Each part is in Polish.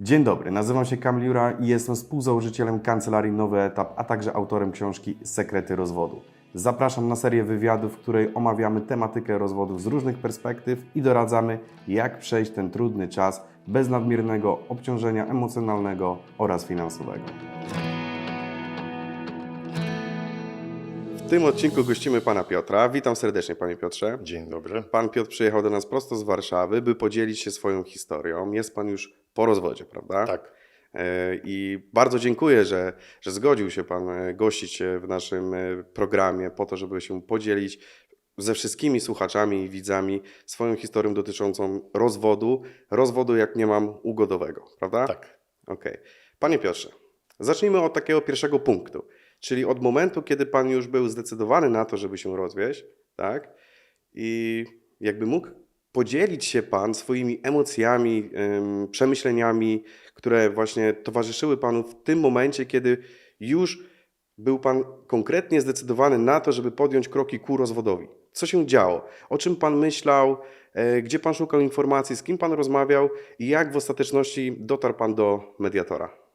Dzień dobry, nazywam się Kamil Jura i jestem współzałożycielem kancelarii Nowy Etap, a także autorem książki Sekrety Rozwodu. Zapraszam na serię wywiadów, w której omawiamy tematykę rozwodów z różnych perspektyw i doradzamy, jak przejść ten trudny czas bez nadmiernego obciążenia emocjonalnego oraz finansowego. W tym odcinku gościmy pana Piotra. Witam serdecznie, panie Piotrze. Dzień dobry. Pan Piotr przyjechał do nas prosto z Warszawy, by podzielić się swoją historią. Jest pan już po rozwodzie, prawda? Tak. E, I bardzo dziękuję, że, że zgodził się Pan e, gościć w naszym e, programie po to, żeby się podzielić ze wszystkimi słuchaczami i widzami swoją historią dotyczącą rozwodu. Rozwodu, jak nie mam, ugodowego, prawda? Tak. Okej. Panie Piotrze, zacznijmy od takiego pierwszego punktu, czyli od momentu, kiedy Pan już był zdecydowany na to, żeby się rozwieść, tak? I jakby mógł podzielić się Pan swoimi emocjami, przemyśleniami, które właśnie towarzyszyły Panu w tym momencie, kiedy już był Pan konkretnie zdecydowany na to, żeby podjąć kroki ku rozwodowi. Co się działo? O czym Pan myślał? E, Gdzie Pan szukał informacji? Z kim Pan rozmawiał? I jak w ostateczności dotarł Pan do mediatora?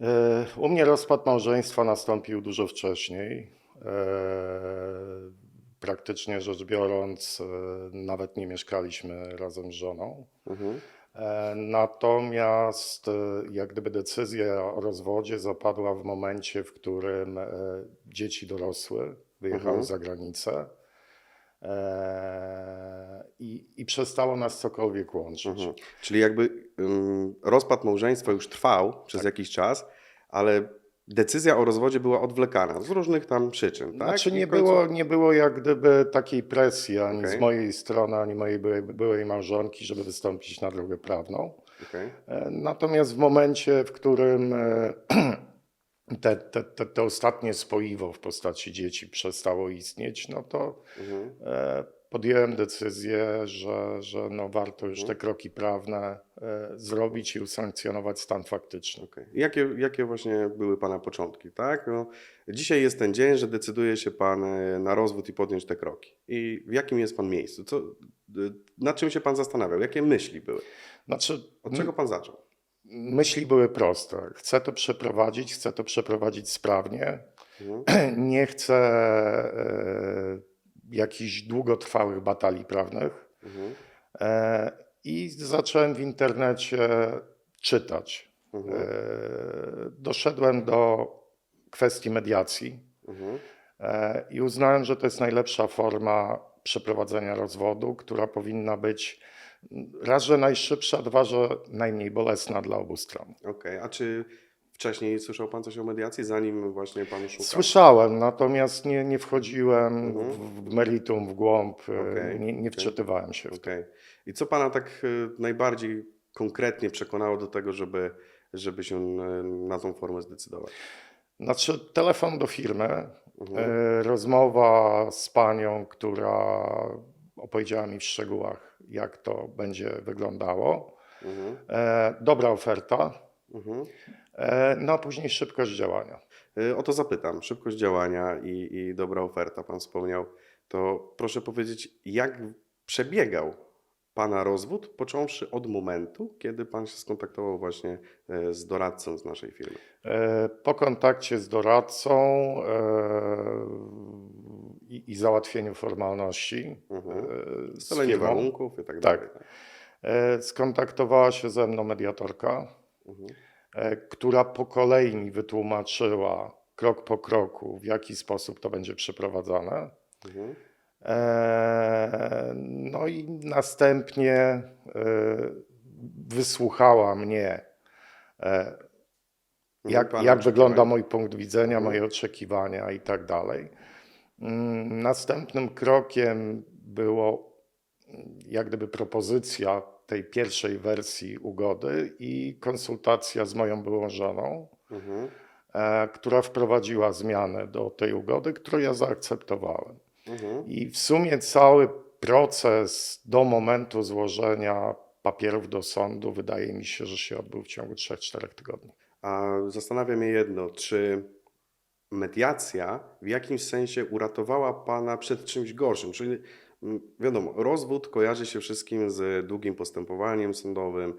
E, U mnie rozpad małżeństwa nastąpił dużo wcześniej. E, Praktycznie rzecz biorąc, e, nawet nie mieszkaliśmy razem z żoną. Mhm. Natomiast jak gdyby decyzja o rozwodzie zapadła w momencie, w którym dzieci dorosły, wyjechały Mhm. za granicę i, i przestało nas cokolwiek łączyć. Mhm. Czyli jakby rozpad małżeństwa już trwał przez Tak. jakiś czas, ale decyzja o rozwodzie była odwlekana z różnych tam przyczyn, tak? Znaczy nie końcu- było, nie było jak gdyby takiej presji ani Okej. z mojej strony, ani mojej byłej, byłej małżonki, żeby wystąpić na drogę prawną. Okej. E, Natomiast w momencie, w którym e, te, te, te, te ostatnie spoiwo w postaci dzieci przestało istnieć, no to Mhm. e, podjąłem decyzję, że, że no warto już Mhm. te kroki prawne zrobić i usankcjonować stan faktyczny. Okej. Jakie, jakie właśnie były Pana początki, tak? No, dzisiaj jest ten dzień, że decyduje się Pan e, na rozwód i podjąć te kroki. I w jakim jest Pan miejscu? Co, nad czym się Pan zastanawiał? Jakie myśli były? Znaczy, Od czego Pan zaczął? Myśli były proste. Chcę to przeprowadzić, chcę to przeprowadzić sprawnie. Mhm. Nie chcę e, jakichś długotrwałych batalii prawnych. Mhm. E, I zacząłem w internecie czytać. Mhm. E, doszedłem do kwestii mediacji Mhm. e, i uznałem, że to jest najlepsza forma przeprowadzenia rozwodu, która powinna być raz, że najszybsza, dwa, że najmniej bolesna dla obu stron. Okej, a czy wcześniej słyszał Pan coś o mediacji, zanim właśnie Pan szukał? Słyszałem, natomiast nie, nie wchodziłem Mhm. w, meritum, w głąb, e, Okej, nie, nie wczytywałem się. Okej. I co Pana tak y, najbardziej konkretnie przekonało do tego, żeby, żeby się y, na tą formę zdecydować? Znaczy, telefon do firmy, Mhm. e, rozmowa z panią, która opowiedziała mi w szczegółach, jak to będzie wyglądało. Mhm. E, dobra oferta, Mhm. E, no a później szybkość działania. Y, O to zapytam. Szybkość działania i, i dobra oferta, Pan wspomniał. To proszę powiedzieć, jak przebiegał Pana rozwód, począwszy od momentu, kiedy Pan się skontaktował właśnie e, z doradcą z naszej firmy? E, Po kontakcie z doradcą e, i, i załatwieniu formalności Mhm. e, warunków i tak Tak. dalej. e, skontaktowała się ze mną mediatorka, Mhm. E, która po kolei mi wytłumaczyła krok po kroku, w jaki sposób to będzie przeprowadzane. Mhm. E, No i następnie e, wysłuchała mnie, e, jak, jak wygląda mój punkt widzenia, Mhm. moje oczekiwania i tak dalej. Mm, Następnym krokiem było jak gdyby propozycja tej pierwszej wersji ugody i konsultacja z moją byłą żoną, Mhm. e, która wprowadziła zmianę do tej ugody, którą ja zaakceptowałem. Mhm. I w sumie cały proces do momentu złożenia papierów do sądu wydaje mi się, że się odbył w ciągu 3-4 tygodni. A zastanawia mnie jedno, czy mediacja w jakimś sensie uratowała Pana przed czymś gorszym? Czyli wiadomo, rozwód kojarzy się wszystkim z długim postępowaniem sądowym,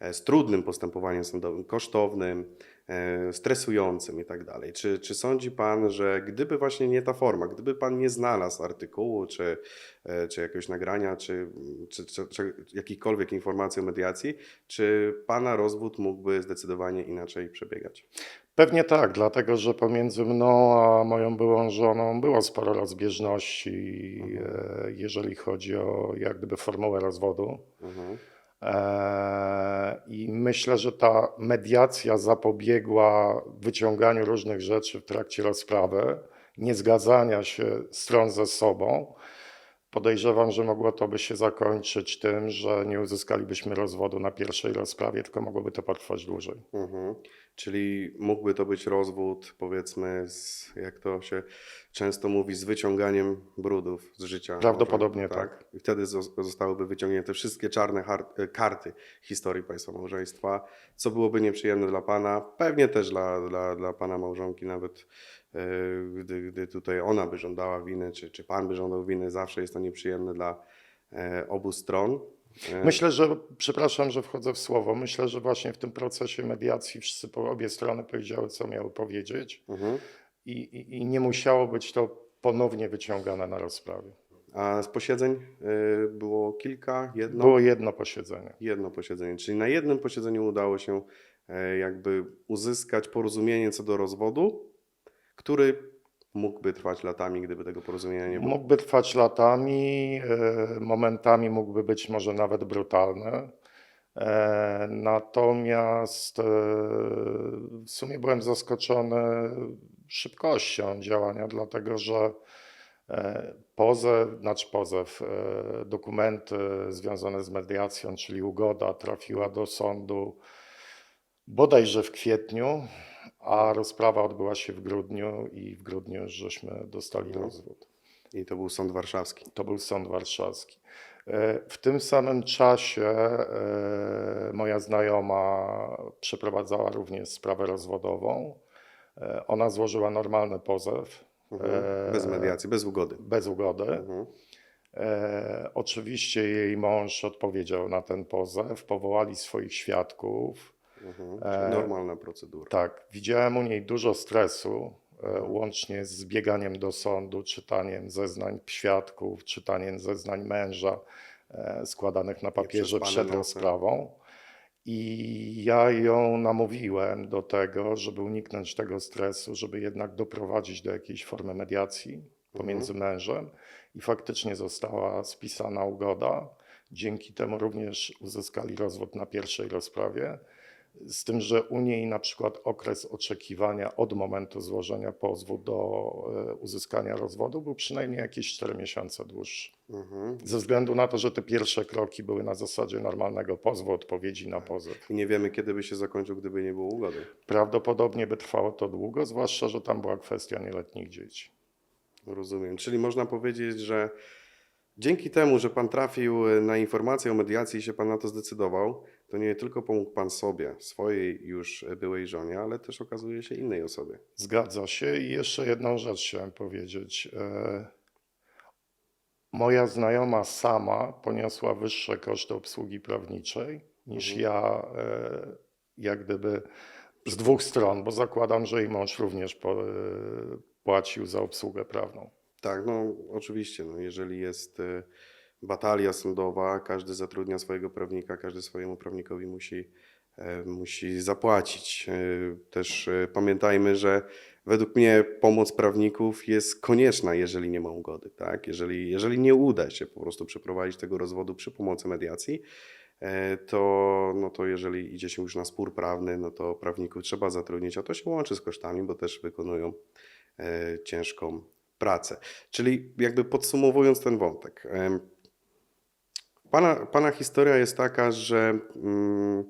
e, z trudnym postępowaniem sądowym, kosztownym, e, stresującym i tak dalej. Czy, czy sądzi Pan, że gdyby właśnie nie ta forma, gdyby Pan nie znalazł artykułu, czy, e, czy jakiegoś nagrania, czy, czy, czy, czy jakichkolwiek informacji o mediacji, czy Pana rozwód mógłby zdecydowanie inaczej przebiegać? Pewnie tak, dlatego że pomiędzy mną a moją byłą żoną było sporo rozbieżności, e, jeżeli chodzi o jak gdyby formułę rozwodu. Mhm. E, I myślę, że ta mediacja zapobiegła wyciąganiu różnych rzeczy w trakcie rozprawy, niezgadzania się stron ze sobą. Podejrzewam, że mogło to by się zakończyć tym, że nie uzyskalibyśmy rozwodu na pierwszej rozprawie, tylko mogłoby to potrwać dłużej. Mhm. Czyli mógłby to być rozwód, powiedzmy, z, jak to się często mówi, z wyciąganiem brudów z życia. Prawdopodobnie małżonka, tak. I wtedy zos- zostałyby wyciągnięte wszystkie czarne e, karty historii państwa małżeństwa, co byłoby nieprzyjemne dla pana, pewnie też dla, dla, dla pana małżonki, nawet gdy, gdy tutaj ona by żądała winy, czy, czy pan by żądał winy, zawsze jest to nieprzyjemne dla e, obu stron. E, Myślę, że, przepraszam, że wchodzę w słowo, myślę, że właśnie w tym procesie mediacji wszyscy po obie strony powiedziały, co miały powiedzieć mhm. i, i, i nie musiało być to ponownie wyciągane na rozprawie. A z posiedzeń e, było kilka, jedno? Było jedno posiedzenie. Jedno posiedzenie, czyli na jednym posiedzeniu udało się e, jakby uzyskać porozumienie co do rozwodu, który mógłby trwać latami, gdyby tego porozumienia nie było. Mógłby trwać latami, e, momentami mógłby być może nawet brutalny. E, Natomiast e, w sumie byłem zaskoczony szybkością działania, dlatego że pozew, znaczy pozew, dokumenty związane z mediacją, czyli ugoda, trafiła do sądu bodajże w kwietniu, a rozprawa odbyła się w grudniu i w grudniu już żeśmy dostali Mhm. rozwód. I to był sąd warszawski. To był sąd warszawski. E, W tym samym czasie e, moja znajoma przeprowadzała również sprawę rozwodową. E, Ona złożyła normalny pozew Mhm. Bez mediacji, bez ugody. bez ugody. Mhm. E, Oczywiście jej mąż odpowiedział na ten pozew, powołali swoich świadków. Mhm. E, normalna procedura. Tak, widziałem u niej dużo stresu, e, łącznie z bieganiem do sądu, czytaniem zeznań świadków, czytaniem zeznań męża e, składanych na papierze przed rozprawą. I ja ją namówiłem do tego, żeby uniknąć tego stresu, żeby jednak doprowadzić do jakiejś formy mediacji pomiędzy mężem. I faktycznie została spisana ugoda. Dzięki temu również uzyskali rozwód na pierwszej rozprawie. Z tym, że u niej na przykład okres oczekiwania od momentu złożenia pozwu do e, uzyskania rozwodu był przynajmniej jakieś 4 miesiące dłuższy. Mhm. Ze względu na to, że te pierwsze kroki były na zasadzie normalnego pozwu, odpowiedzi na pozew. I nie wiemy, kiedy by się zakończył, gdyby nie było ugody. Prawdopodobnie by trwało to długo, zwłaszcza, że tam była kwestia nieletnich dzieci. Rozumiem. Czyli można powiedzieć, że dzięki temu, że Pan trafił na informację o mediacji i się Pan na to zdecydował, to nie tylko pomógł Pan sobie, swojej już byłej żonie, ale też okazuje się innej osobie. Zgadza się. I jeszcze jedną rzecz chciałem powiedzieć. E, Moja znajoma sama poniosła wyższe koszty obsługi prawniczej niż Mhm. ja, e, jak gdyby z dwóch stron, bo zakładam, że jej mąż również e, płacił za obsługę prawną. Tak, no oczywiście, no, jeżeli jest batalia sądowa, każdy zatrudnia swojego prawnika, każdy swojemu prawnikowi musi, e, musi zapłacić. E, Też e, pamiętajmy, że według mnie pomoc prawników jest konieczna, jeżeli nie ma ugody. Tak? Jeżeli, jeżeli nie uda się po prostu przeprowadzić tego rozwodu przy pomocy mediacji, to, no to jeżeli idzie się już na spór prawny, no to prawników trzeba zatrudnić, a to się łączy z kosztami, bo też wykonują ciężką pracę. Czyli jakby podsumowując ten wątek. Pana, pana historia jest taka, że mm,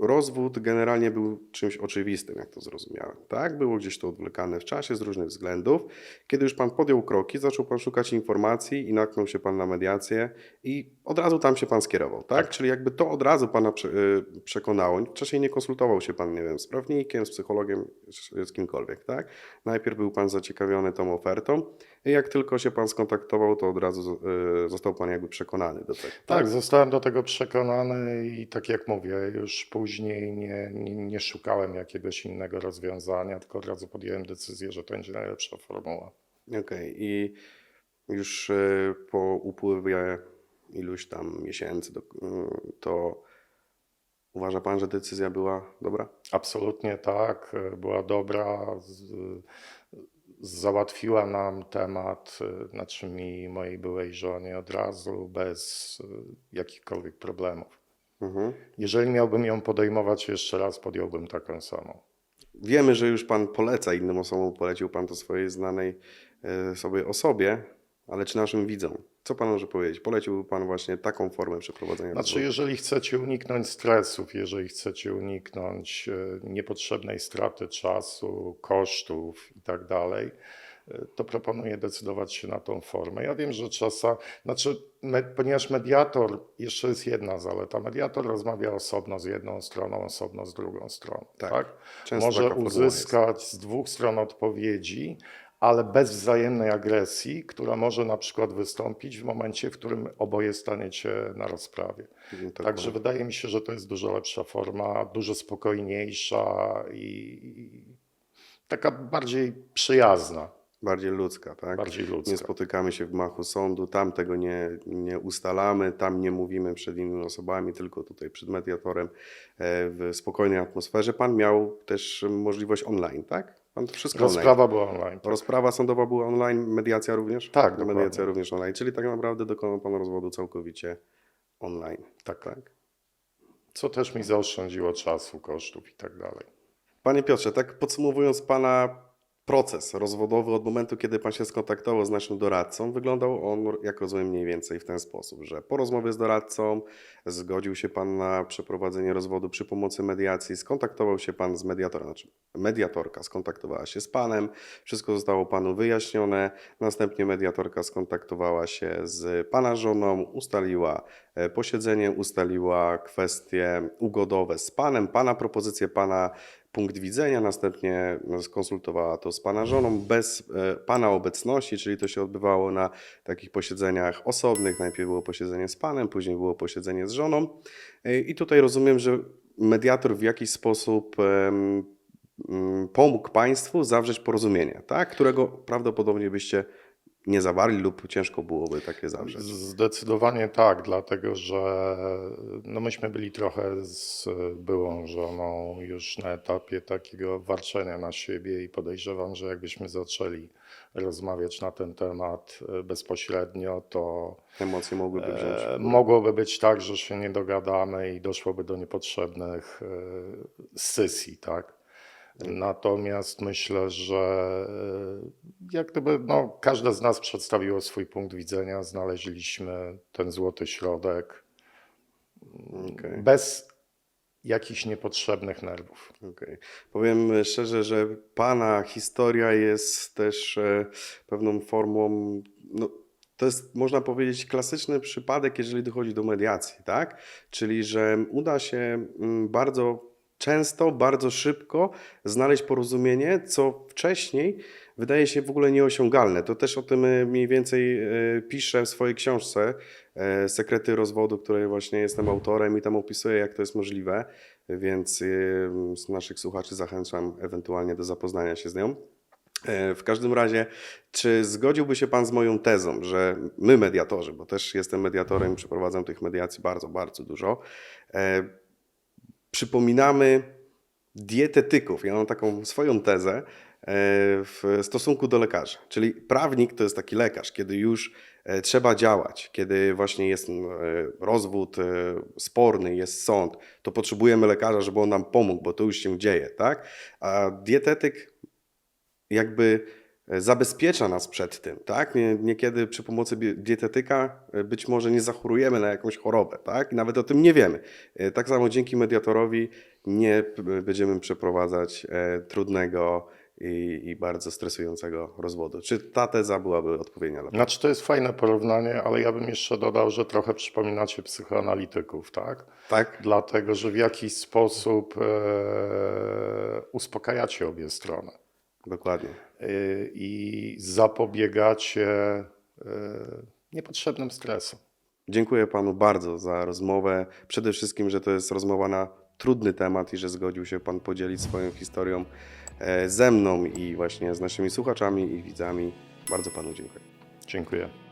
rozwód generalnie był czymś oczywistym, jak to zrozumiałem. Tak? Było gdzieś to odwlekane w czasie z różnych względów. Kiedy już pan podjął kroki, zaczął pan szukać informacji i natknął się pan na mediację i od razu tam się pan skierował. Tak? Tak. Czyli jakby to od razu pana y, przekonało. Wcześniej nie konsultował się pan, nie wiem, z prawnikiem, z psychologiem, z, z kimkolwiek. Tak? Najpierw był pan zaciekawiony tą ofertą. Jak tylko się pan skontaktował, to od razu y, został pan jakby przekonany do tego. Tak, zostałem do tego przekonany i tak jak mówię, już później nie, nie, nie szukałem jakiegoś innego rozwiązania, tylko od razu podjąłem decyzję, że to będzie najlepsza formuła. Okej, i już y, po upływie iluś tam miesięcy, y, to uważa pan, że decyzja była dobra? Absolutnie tak, e, była dobra. Załatwiła nam temat, znaczy mi mojej byłej żonie od razu, bez e, jakichkolwiek problemów. Mhm. Jeżeli miałbym ją podejmować jeszcze raz, podjąłbym taką samą. Wiemy, że już pan poleca innym osobom, polecił pan to swojej znanej y, sobie osobie, ale czy naszym widzom? Co pan może powiedzieć? Poleciłby pan właśnie taką formę przeprowadzenia Znaczy, rozwoju? jeżeli chcecie uniknąć stresów, jeżeli chcecie uniknąć e, niepotrzebnej straty czasu, kosztów i tak dalej, e, to proponuję decydować się na tą formę. Ja wiem, że czasem, znaczy, me, ponieważ mediator, jeszcze jest jedna zaleta, mediator rozmawia osobno z jedną stroną, osobno z drugą stroną. Tak. Tak. Może uzyskać z dwóch stron odpowiedzi, ale bez wzajemnej agresji, która może na przykład wystąpić w momencie, w którym oboje staniecie na rozprawie. jest. Także wydaje mi się, że to jest dużo lepsza forma, dużo spokojniejsza i taka bardziej przyjazna, Bardziej ludzka, tak? bardziej Nie ludzka. spotykamy się w gmachu sądu, tam tego nie, nie ustalamy, tam nie mówimy przed innymi osobami, tylko tutaj przed mediatorem e, w spokojnej atmosferze. Pan miał też możliwość online, tak? To wszystko online. Rozprawa była online. tak. Rozprawa sądowa była online, mediacja również? Tak, dokładnie. Mediacja również online, czyli tak naprawdę dokonał Pan rozwodu całkowicie online. Tak. tak? Co też mi zaoszczędziło czasu, kosztów i tak dalej. Panie Piotrze, tak podsumowując Pana proces rozwodowy od momentu, kiedy Pan się skontaktował z naszym doradcą, wyglądał on, jak rozumiem, mniej więcej w ten sposób, że po rozmowie z doradcą zgodził się Pan na przeprowadzenie rozwodu przy pomocy mediacji, skontaktował się Pan z mediatorem, znaczy mediatorka skontaktowała się z Panem, wszystko zostało Panu wyjaśnione, następnie mediatorka skontaktowała się z Pana żoną, ustaliła e, posiedzenie, ustaliła kwestie ugodowe z Panem, Pana propozycję, Pana punkt widzenia, następnie skonsultowała to z Pana żoną bez e, Pana obecności, czyli to się odbywało na takich posiedzeniach osobnych. Najpierw było posiedzenie z Panem, później było posiedzenie z żoną. E, I tutaj rozumiem, że mediator w jakiś sposób pomógł Państwu zawrzeć porozumienie, tak? którego prawdopodobnie byście nie zawarli lub ciężko byłoby takie zawrzeć. Zdecydowanie tak, dlatego że no myśmy byli trochę z byłą żoną już na etapie takiego warczenia na siebie i podejrzewam, że jakbyśmy zaczęli rozmawiać na ten temat e, bezpośrednio, to Emocje mogłyby wziąć. e, mogłoby być tak, że się nie dogadamy i doszłoby do niepotrzebnych e, scysji, tak? Natomiast myślę, że e, jak gdyby no, każde z nas przedstawiło swój punkt widzenia, znaleźliśmy ten złoty środek Okej. bez jakichś niepotrzebnych nerwów. Okej. Powiem szczerze, że Pana historia jest też e, pewną formą, no, to jest, można powiedzieć, klasyczny przypadek, jeżeli dochodzi do mediacji, tak? Czyli, że uda się mm, bardzo często, bardzo szybko znaleźć porozumienie, co wcześniej wydaje się w ogóle nieosiągalne. To też o tym e, mniej więcej e, piszę w swojej książce e, Sekrety rozwodu, której właśnie jestem autorem i tam opisuję, jak to jest możliwe, więc z naszych słuchaczy zachęcam ewentualnie do zapoznania się z nią. W każdym razie, czy zgodziłby się Pan z moją tezą, że my, mediatorzy, bo też jestem mediatorem przeprowadzam tych mediacji bardzo, bardzo dużo, przypominamy dietetyków. Ja mam taką swoją tezę e, w stosunku do lekarzy. Czyli prawnik to jest taki lekarz, kiedy już e, trzeba działać, kiedy właśnie jest e, rozwód sporny, jest sąd, to potrzebujemy lekarza, żeby on nam pomógł, bo to już się dzieje, tak? A dietetyk jakby zabezpiecza nas przed tym, tak? Nie- Niekiedy przy pomocy dietetyka e, być może nie zachorujemy na jakąś chorobę, tak? I nawet o tym nie wiemy. E, Tak samo dzięki mediatorowi nie będziemy przeprowadzać e, trudnego i, i bardzo stresującego rozwodu. Czy ta teza byłaby odpowiednia dla Znaczy to jest fajne porównanie, ale ja bym jeszcze dodał, że trochę przypominacie psychoanalityków, tak? Tak? Dlatego, że w jakiś sposób e, uspokajacie obie strony. Dokładnie. y, i zapobiegacie y, niepotrzebnym stresom. Dziękuję panu bardzo za rozmowę. Przede wszystkim, że to jest rozmowa na trudny temat i że zgodził się pan podzielić swoją historią e, ze mną i właśnie z naszymi słuchaczami i widzami. Bardzo panu dziękuję. Dziękuję.